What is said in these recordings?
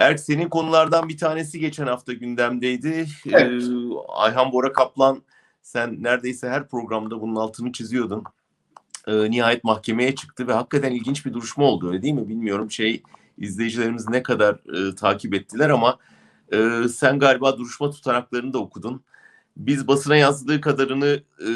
Erk senin konulardan bir tanesi geçen hafta gündemdeydi. Evet. Ee, Ayhan Bora Kaplan sen neredeyse her programda bunun altını çiziyordun. Ee, nihayet mahkemeye çıktı ve hakikaten ilginç bir duruşma oldu öyle değil mi? Bilmiyorum şey izleyicilerimiz ne kadar e, takip ettiler ama e, sen galiba duruşma tutanaklarını da okudun. Biz basına yazdığı kadarını e,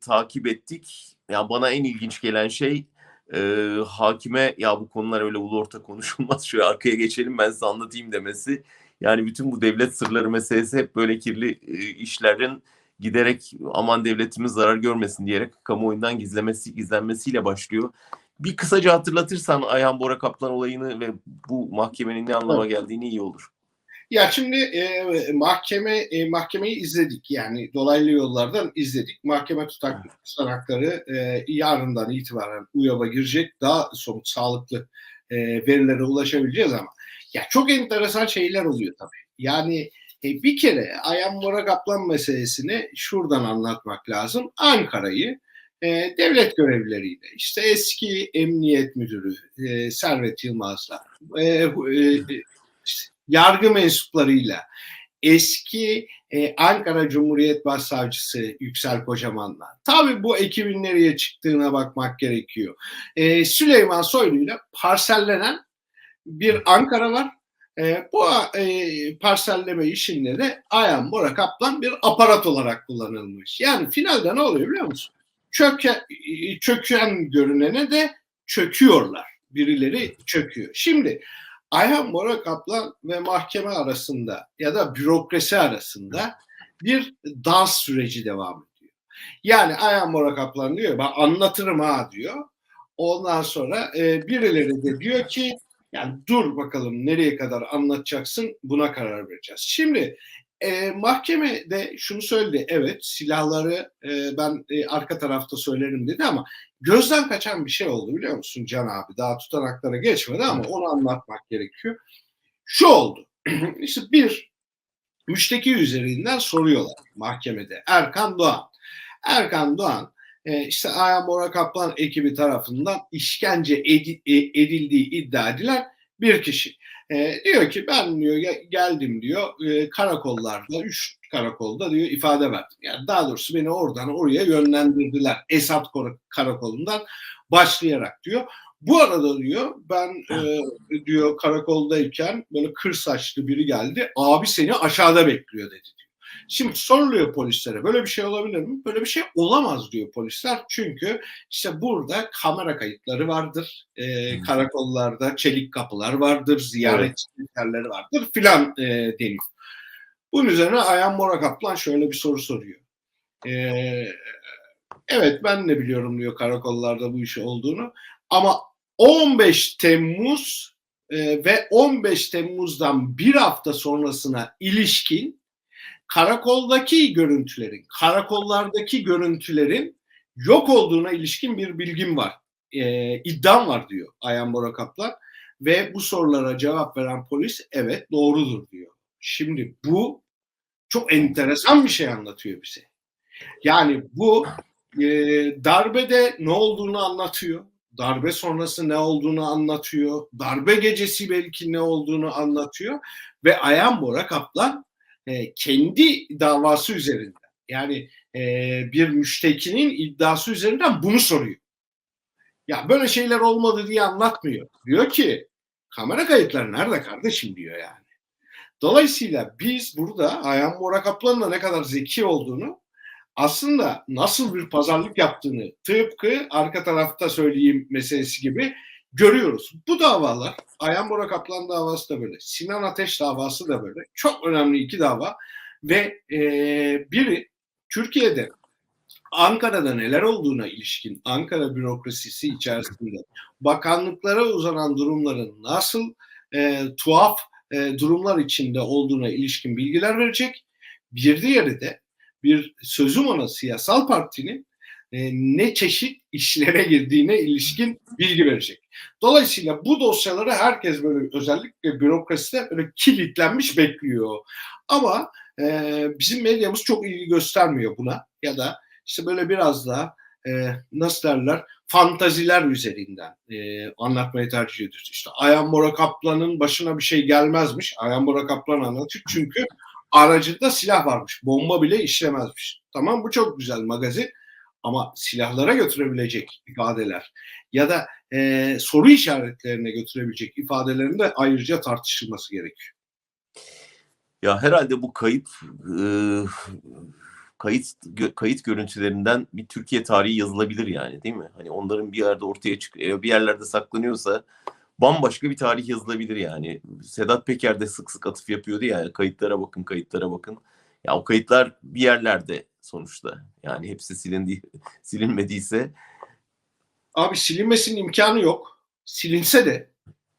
takip ettik. Yani bana en ilginç gelen şey e, hakime ya bu konular öyle ulu orta konuşulmaz şöyle arkaya geçelim ben size anlatayım demesi. Yani bütün bu devlet sırları meselesi hep böyle kirli e, işlerin giderek aman devletimiz zarar görmesin diyerek kamuoyundan gizlemesi gizlenmesiyle başlıyor. Bir kısaca hatırlatırsan Ayhan Bora Kaplan olayını ve bu mahkemenin ne anlama geldiğini iyi olur. Ya şimdi e, mahkeme e, mahkemeyi izledik yani dolaylı yollardan izledik. Mahkeme tutak, tutanakları e, yarından itibaren UYAB'a girecek. Daha somut sağlıklı e, verilere ulaşabileceğiz ama ya çok enteresan şeyler oluyor tabii. Yani e, bir kere Ayhan Bora Kaplan meselesini şuradan anlatmak lazım. Ankara'yı e, devlet görevlileriyle işte eski emniyet müdürü e, Servet Yılmaz'la e, e, yargı mensuplarıyla eski e, Ankara Cumhuriyet Başsavcısı Yüksel Kocaman'la tabii bu ekibin nereye çıktığına bakmak gerekiyor. E, Süleyman Soylu'yla parsellenen bir Ankara var. E, bu e, parselleme işinde de Ayhan Bora Kaplan bir aparat olarak kullanılmış. Yani finalde ne oluyor biliyor musun? Çöke, çöken görünene de çöküyorlar. Birileri çöküyor. Şimdi Ayhan Bora Kaplan ve mahkeme arasında ya da bürokrasi arasında bir dans süreci devam ediyor. Yani Ayhan Bora Kaplan diyor ben anlatırım ha diyor. Ondan sonra e, birileri de diyor ki yani dur bakalım nereye kadar anlatacaksın buna karar vereceğiz. Şimdi e, mahkeme de şunu söyledi evet silahları e, ben e, arka tarafta söylerim dedi ama gözden kaçan bir şey oldu biliyor musun Can abi? Daha tutanaklara geçmedi ama onu anlatmak gerekiyor. Şu oldu. işte bir müşteki üzerinden soruyorlar mahkemede. Erkan Doğan. Erkan Doğan e, işte Ayhan Bora Kaplan ekibi tarafından işkence e, edildiği iddia edilen bir kişi. E, diyor ki ben diyor geldim diyor e, karakollarda üç karakolda diyor ifade verdim. Yani daha doğrusu beni oradan oraya yönlendirdiler. Esat karakolundan başlayarak diyor. Bu arada diyor ben e, diyor karakoldayken böyle kır saçlı biri geldi. Abi seni aşağıda bekliyor dedi diyor. Şimdi soruluyor polislere böyle bir şey olabilir mi? Böyle bir şey olamaz diyor polisler. Çünkü işte burada kamera kayıtları vardır. E, karakollarda çelik kapılar vardır. Ziyaretçi evet. vardır filan e, deniyor. Bunun üzerine Ayhan Bora Kaplan şöyle bir soru soruyor. Ee, evet ben de biliyorum diyor karakollarda bu işi olduğunu ama 15 Temmuz e, ve 15 Temmuz'dan bir hafta sonrasına ilişkin karakoldaki görüntülerin, karakollardaki görüntülerin yok olduğuna ilişkin bir bilgim var. E, iddiam var diyor Ayhan Bora Kaplan ve bu sorulara cevap veren polis evet doğrudur diyor. Şimdi bu çok enteresan bir şey anlatıyor bize. Yani bu e, darbede ne olduğunu anlatıyor. Darbe sonrası ne olduğunu anlatıyor. Darbe gecesi belki ne olduğunu anlatıyor. Ve Ayhan Bora Kaplan e, kendi davası üzerinden yani e, bir müştekinin iddiası üzerinden bunu soruyor. Ya böyle şeyler olmadı diye anlatmıyor. Diyor ki kamera kayıtları nerede kardeşim diyor yani. Dolayısıyla biz burada Ayhan Bora Kaplan'ın da ne kadar zeki olduğunu aslında nasıl bir pazarlık yaptığını tıpkı arka tarafta söyleyeyim meselesi gibi görüyoruz. Bu davalar Ayhan Bora Kaplan davası da böyle, Sinan Ateş davası da böyle. Çok önemli iki dava ve e, biri Türkiye'de Ankara'da neler olduğuna ilişkin Ankara bürokrasisi içerisinde bakanlıklara uzanan durumların nasıl e, tuhaf e, durumlar içinde olduğuna ilişkin bilgiler verecek. Bir diğeri de bir sözüm ona siyasal partinin e, ne çeşit işlere girdiğine ilişkin bilgi verecek. Dolayısıyla bu dosyaları herkes böyle özellikle bürokraside böyle kilitlenmiş bekliyor. Ama e, bizim medyamız çok ilgi göstermiyor buna ya da işte böyle biraz daha e, nasıl derler fantaziler üzerinden e, anlatmayı tercih ediyoruz. İşte Ayhan Bora Kaplan'ın başına bir şey gelmezmiş. Ayhan Bora Kaplan anlatıyor. Çünkü aracında silah varmış. Bomba bile işlemezmiş. Tamam bu çok güzel magazin ama silahlara götürebilecek ifadeler ya da e, soru işaretlerine götürebilecek ifadelerin de ayrıca tartışılması gerekiyor. Ya herhalde bu kayıp e, kayıt gö- kayıt görüntülerinden bir Türkiye tarihi yazılabilir yani değil mi? Hani onların bir yerde ortaya çık e, bir yerlerde saklanıyorsa bambaşka bir tarih yazılabilir yani. Sedat Peker de sık sık atıf yapıyordu ya kayıtlara bakın kayıtlara bakın. Ya o kayıtlar bir yerlerde sonuçta. Yani hepsi silindi silinmediyse Abi silinmesinin imkanı yok. Silinse de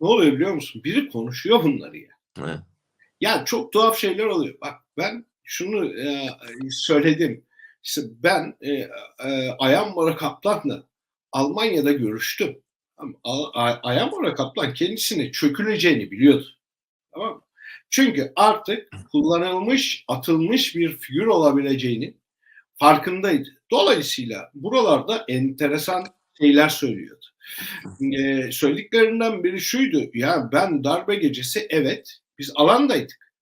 ne oluyor biliyor musun? Biri konuşuyor bunları ya. evet. Yani çok tuhaf şeyler oluyor. Bak ben şunu e, söyledim. İşte ben e, e, Bora Kaplan'la Almanya'da görüştüm. A- A- Ayhan Bora Kaplan kendisine çöküleceğini biliyordu. Tamam mı? Çünkü artık kullanılmış, atılmış bir figür olabileceğini farkındaydı. Dolayısıyla buralarda enteresan şeyler söylüyordu. Ee, söylediklerinden biri şuydu. Ya ben darbe gecesi evet biz alandaydık.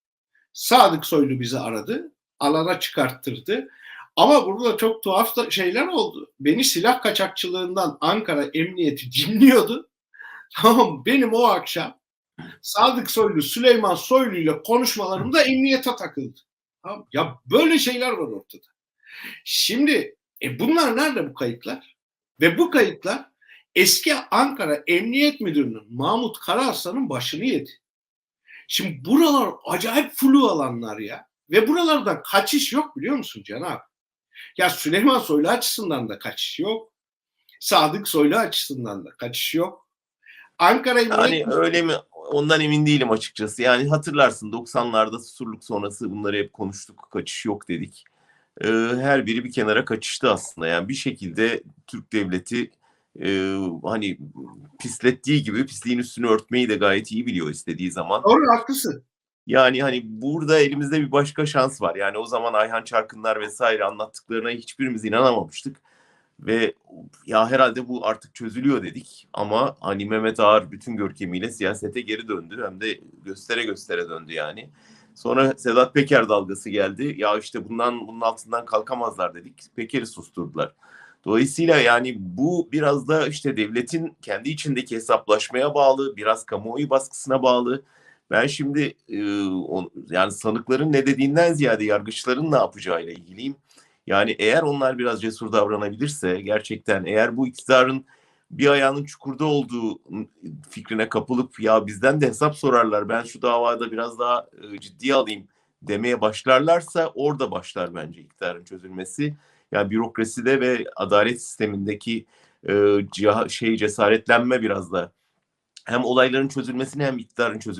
Sadık Soylu bizi aradı. Alana çıkarttırdı. Ama burada çok tuhaf da şeyler oldu. Beni silah kaçakçılığından Ankara Emniyeti dinliyordu. Tamam benim o akşam Sadık Soylu, Süleyman Soylu ile konuşmalarımda emniyete takıldı. Tamam. Ya böyle şeyler var ortada. Şimdi e bunlar nerede bu kayıtlar? Ve bu kayıtlar eski Ankara Emniyet Müdürü'nün Mahmut Karaaslan'ın başını yedi. Şimdi buralar acayip flu alanlar ya. Ve buralardan kaçış yok biliyor musun Can abi? Ya Süleyman Soylu açısından da kaçış yok. Sadık Soylu açısından da kaçış yok. Ankara Emniyet Yani öyle mi? Ondan emin değilim açıkçası. Yani hatırlarsın 90'larda Susurluk sonrası bunları hep konuştuk. Kaçış yok dedik. Ee, her biri bir kenara kaçıştı aslında. Yani bir şekilde Türk devleti e, hani pislettiği gibi pisliğin üstünü örtmeyi de gayet iyi biliyor istediği zaman. Doğru haklısın. Yani hani burada elimizde bir başka şans var. Yani o zaman Ayhan Çarkınlar vesaire anlattıklarına hiçbirimiz inanamamıştık. Ve ya herhalde bu artık çözülüyor dedik. Ama hani Mehmet Ağar bütün görkemiyle siyasete geri döndü. Hem de göstere göstere döndü yani. Sonra Sedat Peker dalgası geldi. Ya işte bundan bunun altından kalkamazlar dedik. Peker'i susturdular. Dolayısıyla yani bu biraz da işte devletin kendi içindeki hesaplaşmaya bağlı, biraz kamuoyu baskısına bağlı. Ben şimdi e, yani sanıkların ne dediğinden ziyade yargıçların ne yapacağıyla ilgiliyim. Yani eğer onlar biraz cesur davranabilirse gerçekten eğer bu iktidarın bir ayağının çukurda olduğu fikrine kapılıp ya bizden de hesap sorarlar ben şu davada biraz daha e, ciddiye alayım demeye başlarlarsa orada başlar bence iktidarın çözülmesi. Yani bürokraside ve adalet sistemindeki e, şey cesaretlenme biraz da hem olayların çözülmesini hem iktidarın çözülmesini